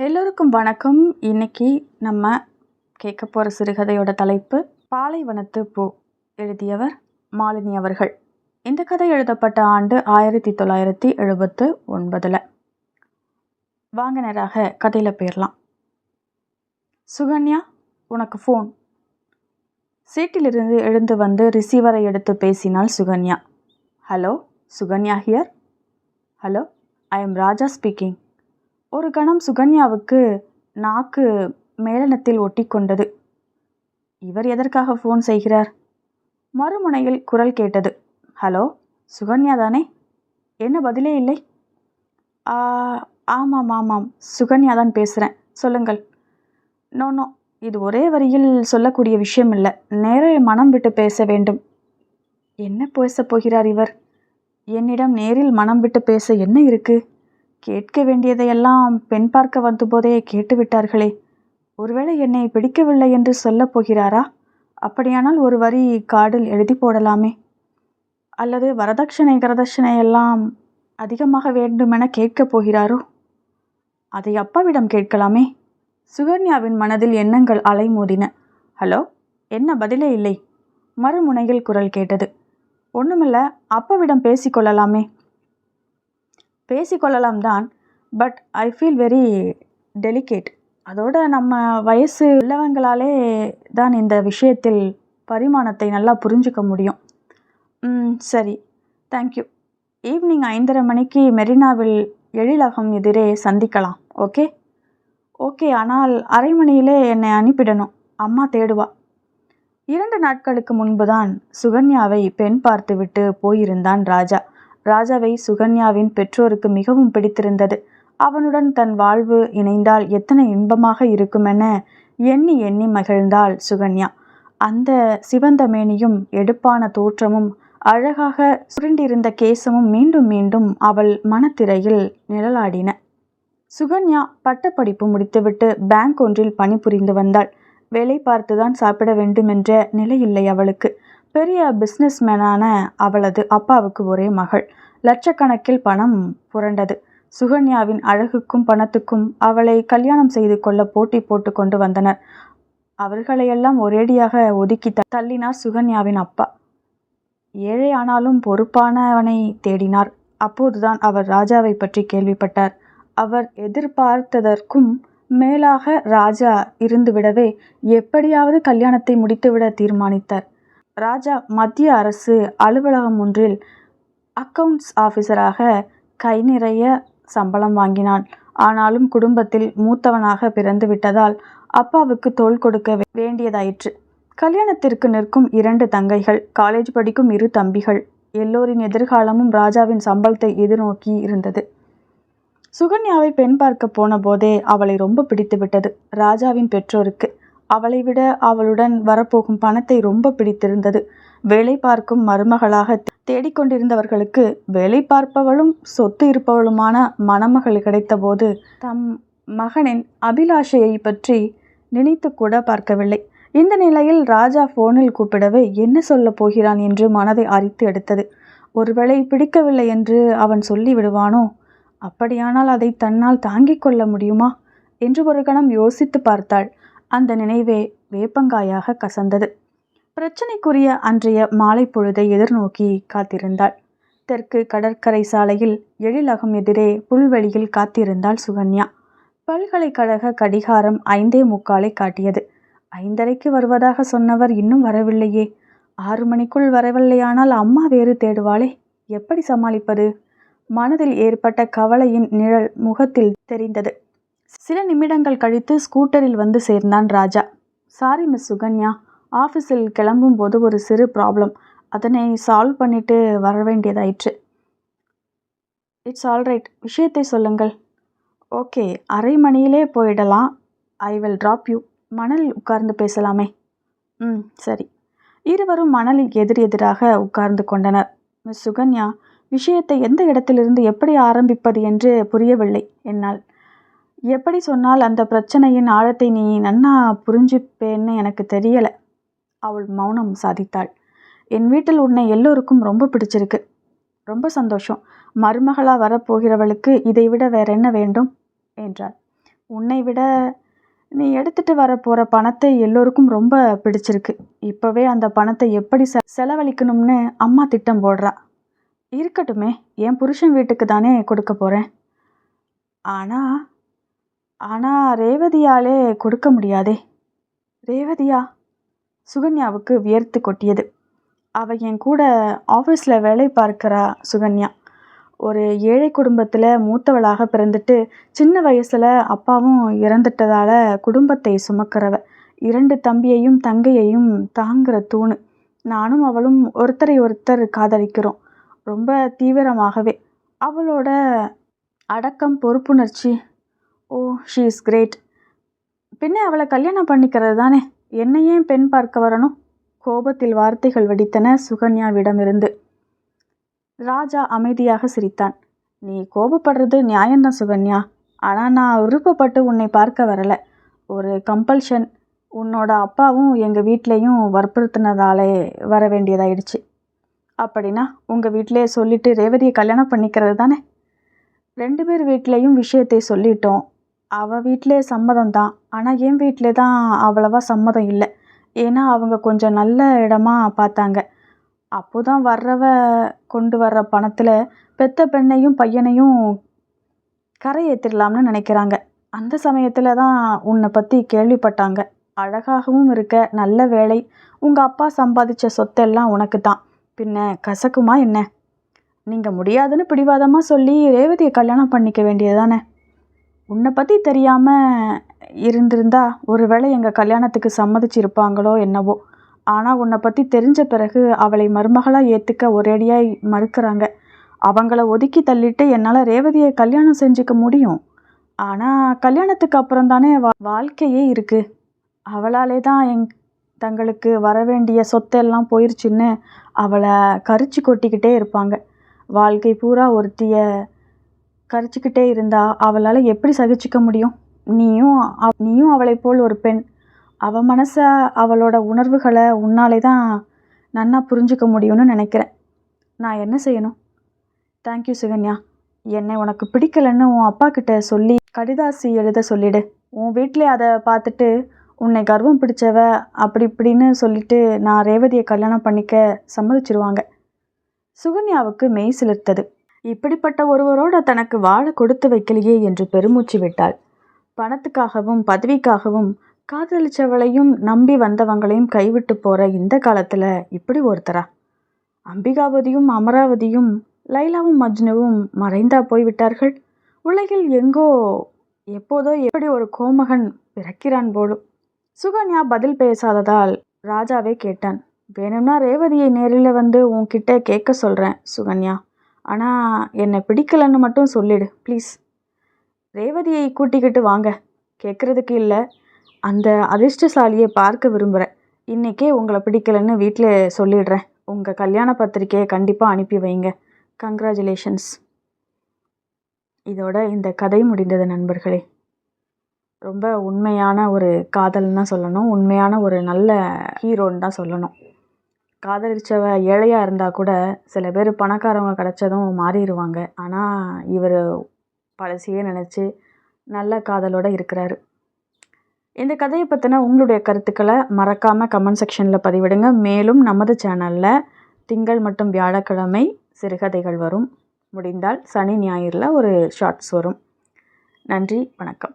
எல்லோருக்கும் வணக்கம். இன்னைக்கு நம்ம கேட்க போகிற சிறுகதையோட தலைப்பு பாலைவனத்து பூ எழுதியவர் மாலினி அவர்கள். இந்த கதை எழுதப்பட்ட ஆண்டு ஆயிரத்தி தொள்ளாயிரத்தி எழுபத்து ஒன்பதில். வாங்க நேராக கதையில் போயிடலாம் சுகன்யா உனக்கு ஃபோன் சீட்டிலிருந்து எழுந்து வந்து ரிசீவரை எடுத்து பேசினாள் Sukanya. Hello Sukanya here hello I am Raja speaking ஒரு கணம் சுகன்யாவுக்கு நாக்கு மேலனத்தில் ஒட்டிக்கொண்டது. இவர் எதற்காக ஃபோன் செய்கிறார்? மறுமுனையில் குரல் கேட்டது. ஹலோ சுகன்யா தானே? என்ன பதிலே இல்லை? ஆமாம் ஆமாம். சுகன்யா தான் பேசுகிறேன் சொல்லுங்கள். No no. இது ஒரே வரியில் சொல்லக்கூடிய விஷயம் இல்லை. நேரே மனம் விட்டு பேச வேண்டும். என்ன பேசப் போகிறார் இவர்? என்னிடம் நேரில் மனம் விட்டு பேச என்ன இருக்குது கேட்க வேண்டியதையெல்லாம் பெண் பார்க்க வந்தபோதே கேட்டுவிட்டார்களே. ஒருவேளை என்னை பிடிக்கவில்லை என்று சொல்லப் போகிறாரா? அப்படியானால் ஒரு வரி கார்டில் எழுதி போடலாமே. அல்லது வரதட்சணை கரதட்சணை எல்லாம் அதிகமாக வேண்டுமென கேட்கப் போகிறாரோ? அதை அப்பாவிடம் கேட்கலாமே. சுகன்யாவின் மனதில் எண்ணங்கள் அலைமோதின. ஹலோ என்ன பதிலே இல்லை? மறுமுனையில் குரல் கேட்டது. ஒண்ணுமில்ல அப்பாவிடம் பேசிக்கொள்ளலாமே பேசிக்கொள்ளலாம் தான் but I feel very delicate அதோட நம்ம வயசு உள்ளவங்களாலே தான் இந்த விஷயத்தில் பரிமாணத்தை நல்லா புரிஞ்சுக்க முடியும். சரி. தேங்க்யூ ஈவினிங் ஐந்தரை மணிக்கு மெரினாவில் எழிலகம் எதிரே சந்திக்கலாம் ஓகே ஓகே ஆனால் அரை மணியிலே என்னை அனுப்பிடணும். அம்மா தேடுவா. இரண்டு நாட்களுக்கு முன்புதான் சுகன்யாவை பெண் பார்த்துவிட்டு போயிருந்தான் ராஜா. ராஜாவை சுகன்யாவின் பெற்றோருக்கு மிகவும் பிடித்திருந்தது. அவனுடன் தன் வாழ்வு இணைந்தால் எத்தனை இன்பமாக இருக்குமென எண்ணி எண்ணி மகிழ்ந்தாள் சுகன்யா. அந்த சிவந்த மேனியும் எடுப்பான தோற்றமும் அழகாக சுருண்டிருந்த கேசமும் மீண்டும் மீண்டும் அவள் மனத்திரையில் நிழலாடின. சுகன்யா பட்டப்படிப்பு முடித்துவிட்டு பேங்க் ஒன்றில் பணிபுரிந்து வந்தாள். வேலை பார்த்துதான் சாப்பிட வேண்டுமென்ற நிலையில்லை அவளுக்கு. பெரிய பிஸ்னஸ்மேனான அவளது அப்பாவுக்கு ஒரே மகள். லட்சக்கணக்கில் பணம் புரண்டது. சுகன்யாவின் அழகுக்கும் பணத்துக்கும் அவளை கல்யாணம் செய்து கொள்ள போட்டி போட்டு கொண்டு வந்தனர். அவர்களையெல்லாம் ஒரேடியாக ஒதுக்கி தள்ளினார் சுகன்யாவின் அப்பா. ஏழை ஆனாலும் பொறுப்பானவனை தேடினார். அப்போதுதான் அவர் ராஜாவை பற்றி கேள்விப்பட்டார். அவர் எதிர்பார்த்ததற்கும் மேலாக ராஜா இருந்துவிடவே எப்படியாவது கல்யாணத்தை முடித்துவிட தீர்மானித்தார். ராஜா மத்திய அரசு அலுவலகம் ஒன்றில் அக்கவுண்ட்ஸ் ஆஃபீஸராக கை நிறைய சம்பளம் வாங்கினான். ஆனாலும் குடும்பத்தில் மூத்தவனாக பிறந்து விட்டதால் அப்பாவுக்கு தோள் கொடுக்க வேண்டியதாயிற்று. கல்யாணத்திற்கு நிற்கும் இரண்டு தங்கைகள் காலேஜ் படிக்கும் இரு தம்பிகள். எல்லோரின் எதிர்காலமும் ராஜாவின் சம்பளத்தை எதிர்நோக்கி இருந்தது. சுகன்யாவை பெண் பார்க்க போன போதே அவளை ரொம்ப பிடித்து விட்டது. ராஜாவின் பெற்றோருக்கு அவளை விட அவளுடன் வரப்போகும் பணத்தை ரொம்ப பிடித்திருந்தது. வேலை பார்க்கும் மருமகளாக தேடிக்கொண்டிருந்தவர்களுக்கு வேலை பார்ப்பவளும் சொத்து இருப்பவளுமான மணமகள் கிடைத்தபோது தம் மகனின் அபிலாஷையை பற்றி நினைத்து கூட பார்க்கவில்லை. இந்த நிலையில் ராஜா போனில் கூப்பிடவே என்ன சொல்லப் போகிறான் என்று மனதை அரித்து எடுத்தது. ஒருவேளை பிடிக்கவில்லை என்று அவன் சொல்லி விடுவானோ? அப்படியானால் அதை தன்னால் தாங்கிக் கொள்ள முடியுமா? என்று ஒரு கணம் யோசித்து பார்த்தாள். அந்த நினைவே வேப்பங்காயாக கசந்தது. பிரச்சனைக்குரிய அன்றைய மாலை பொழுதை எதிர்நோக்கி காத்திருந்தாள். தெற்கு கடற்கரை சாலையில் எழிலகம் எதிரே புல்வெளியில் காத்திருந்தாள் சுகன்யா. பல்கலைக்கழக கடிகாரம் ஐந்தே முக்காலை காட்டியது. ஐந்தரைக்கு வருவதாக சொன்னவர் இன்னும் வரவில்லையே. ஆறு மணிக்குள் வரவில்லையானால் அம்மா வேறு தேடுவாளே. எப்படி சமாளிப்பது? மனதில் ஏற்பட்ட கவலையின் நிழல் முகத்தில் தெரிந்தது. சில நிமிடங்கள் கழித்து ஸ்கூட்டரில் வந்து சேர்ந்தான் ராஜா. Sorry miss Sukanya. ஆஃபீஸில் கிளம்பும்போது ஒரு சிறு ப்ராப்ளம். அதனை சால்வ் பண்ணிட்டு வர வேண்டியதாயிற்று. இட்ஸ் ஆல்ரைட் விஷயத்தை சொல்லுங்கள். ஓகே. அரை மணியிலே போயிடலாம். I will drop you. மணலில் உட்கார்ந்து பேசலாமே. ம் சரி. இருவரும் மணலில் எதிர் எதிராக உட்கார்ந்து கொண்டனர். மிஸ் சுகன்யா விஷயத்தை எந்த இடத்திலிருந்து எப்படி ஆரம்பிப்பது என்று புரியவில்லை என்னால் எப்படி சொன்னால் அந்த பிரச்சனையின் ஆழத்தை நீ நன்னா புரிஞ்சுப்பேன்னு எனக்கு தெரியலை. அவள் மௌனம் சாதித்தாள். என் வீட்டில் உன்னை எல்லோருக்கும் ரொம்ப பிடிச்சிருக்கு. ரொம்ப சந்தோஷம். மருமகளாக வரப்போகிறவளுக்கு இதை விட வேற என்ன வேண்டும்? என்றாள். உன்னை விட நீ எடுத்துட்டு வர போகிற பணத்தை எல்லோருக்கும் ரொம்ப பிடிச்சிருக்கு. இப்போவே அந்த பணத்தை எப்படி செ செலவழிக்கணும்னு அம்மா திட்டம் போடுறா. இருக்கட்டுமே என் புருஷன் வீட்டுக்கு தானே கொடுக்க போகிறேன் ஆனால் ஆனால் ரேவதியாலே கொடுக்க முடியாதே. ரேவதியா? சுகன்யாவுக்கு வியர்த்து கொட்டியது. அவ என் கூட ஆஃபீஸில் வேலை பார்க்கிறா சுகன்யா. ஒரு ஏழை குடும்பத்தில் மூத்தவளாக பிறந்துட்டு சின்ன வயசில் அப்பாவும் இறந்துட்டதால் குடும்பத்தை சுமக்கிறவ. இரண்டு தம்பியையும் தங்கையையும் தாங்குற தூணு. நானும் அவளும் ஒருத்தரை ஒருத்தர் காதலிக்கிறோம். ரொம்ப தீவிரமாகவே. அவளோட அடக்கம் பொறுப்புணர்ச்சி ஓ ஷீ இஸ் கிரேட் பின்ன அவளை கல்யாணம் பண்ணிக்கிறது தானே? என்னை ஏன் பெண் பார்க்க வரணும். கோபத்தில் வார்த்தைகள் வெடித்தன சுகன்யாவிடமிருந்து. ராஜா அமைதியாக சிரித்தான். நீ கோபப்படுறது நியாயம்தான் சுகன்யா. ஆனால் நான் விருப்பப்பட்டு உன்னை பார்க்க வரல. ஒரு கம்பல்ஷன் உன்னோட அப்பாவும் எங்கள் வீட்லேயும் வற்புறுத்தினதாலே வர வேண்டியதாயிடுச்சு. அப்படின்னா உங்கள் வீட்டிலே சொல்லிட்டு ரேவதியை கல்யாணம் பண்ணிக்கிறது தானே? ரெண்டு பேர் வீட்லேயும் விஷயத்தை சொல்லிட்டோம். அவள் வீட்டிலே சம்மதம் தான் ஆனால் என் வீட்டிலே தான் அவ்வளவா சம்மதம் இல்லை. ஏன்னா அவங்க கொஞ்சம் நல்ல இடமா பார்த்தாங்க. அப்போ தான் வர்றவ கொண்டு வர்ற பணத்தில் பெத்த பெண்ணையும் பையனையும் கரை ஏற்றிடலாம்னு நினைக்கிறாங்க. அந்த சமயத்தில் தான் உன்னை பற்றி கேள்விப்பட்டாங்க. அழகாகவும் இருக்க நல்ல வேலை உங்கள் அப்பா சம்பாதிச்ச சொத்தெல்லாம் உனக்கு தான் பின்ன கசக்குமா என்ன? நீங்கள் முடியாதுன்னு பிடிவாதமாக சொல்லி ரேவதியை கல்யாணம் பண்ணிக்க வேண்டியதானே உன்னை பற்றி தெரியாமல் இருந்திருந்தா ஒருவேளை எங்கள் கல்யாணத்துக்கு சம்மதிச்சிருப்பாங்களோ என்னவோ. ஆனால் உன்னை பற்றி தெரிஞ்ச பிறகு அவளை மருமகளாக ஏற்றுக்க ஒரேடியாய் மறுக்கிறாங்க. அவங்கள ஒதுக்கி தள்ளிட்டு என்னால் ரேவதியை கல்யாணம் செஞ்சுக்க முடியும். ஆனால் கல்யாணத்துக்கு அப்புறம் தானே வா வாழ்க்கையே இருக்குது அவளாலே தான் எங் தங்களுக்கு வர வேண்டிய சொத்தெல்லாம் போயிருச்சுன்னு அவளை கரிச்சு கொட்டிக்கிட்டே இருப்பாங்க. வாழ்க்கை பூரா ஒருத்திய கரைச்சிக்கிட்டே இருந்தா அவளால் எப்படி சகிச்சுக்க முடியும்? நீயும் நீயும் அவளை போல் ஒரு பெண். அவ மனசை அவளோட உணர்வுகளை உன்னாலே தான் நன்னா புரிஞ்சுக்க முடியும்னு நினைக்கிறேன். நான் என்ன செய்யணும்? Thank you Sukanya. என்னை உனக்கு பிடிக்கலன்னு உன் அப்பா கிட்ட சொல்லி கடிதாசி எழுத சொல்லிடு. உன் வீட்டிலே அதை பார்த்துட்டு உன்னை கர்வம் பிடிச்சவ அப்படி இப்படின்னு சொல்லிட்டு நான் ரேவதியை கல்யாணம் பண்ணிக்க சம்மதிச்சிருவாங்க. சுகன்யாவுக்கு மெய் சிலிர்த்தது. இப்படிப்பட்ட ஒருவரோட தனக்கு வாழ கொடுத்து வைக்கலையே என்று பெருமூச்சு விட்டாள். பணத்துக்காகவும் பதவிக்காகவும் காதலிச்சவளையும் நம்பி வந்தவங்களையும் கைவிட்டு போற இந்த காலத்துல இப்படி ஒருத்தரா? அம்பிகாவதியும் அமராவதியும் லைலாவும் மஜ்னுவும் மறைந்தா போய்விட்டார்கள்? உலகில் எங்கோ எப்போதோ எப்படி ஒரு கோமகன் பிறக்கிறான் போலும் சுகன்யா பதில் பேசாததால் ராஜாவே கேட்டான். வேணும்னா ரேவதியை நேரில் வந்து உன்கிட்ட கேட்க சொல்கிறேன் சுகன்யா. ஆனால் என்னை பிடிக்கலன்னு மட்டும் சொல்லிடு ப்ளீஸ் ரேவதியை கூட்டிக்கிட்டு வாங்க. கேட்குறதுக்கு இல்லை. அந்த அதிர்ஷ்டசாலியை பார்க்க விரும்புகிறேன் இன்றைக்கே உங்களை பிடிக்கலன்னு வீட்டில் சொல்லிடுறேன். உங்கள் கல்யாண பத்திரிக்கையை கண்டிப்பாக அனுப்பி வைங்க. கங்க்ராச்சுலேஷன்ஸ் இதோட இந்த கதை முடிந்தது நண்பர்களே. ரொம்ப உண்மையான ஒரு காதல்னு தான் சொல்லணும். உண்மையான ஒரு நல்ல ஹீரோன்னு தான் சொல்லணும். காதலிச்சவ ஏழையாக இருந்தால் கூட சில பேர் பணக்காரவங்க கிடச்சதும் மாறிடுவாங்க ஆனால் இவர் பழசையே நினச்சி நல்ல காதலோடு இருக்கிறாரு. இந்த கதையை பற்றின உங்களுடைய கருத்துக்களை மறக்காமல் கமெண்ட் செக்ஷனில் பதிவிடுங்க. மேலும் நமது சேனலில் திங்கள் மற்றும் வியாழக்கிழமை சிறுகதைகள் வரும். முடிந்தால் சனி ஞாயிறில் ஒரு ஷார்ட்ஸ் வரும். நன்றி வணக்கம்.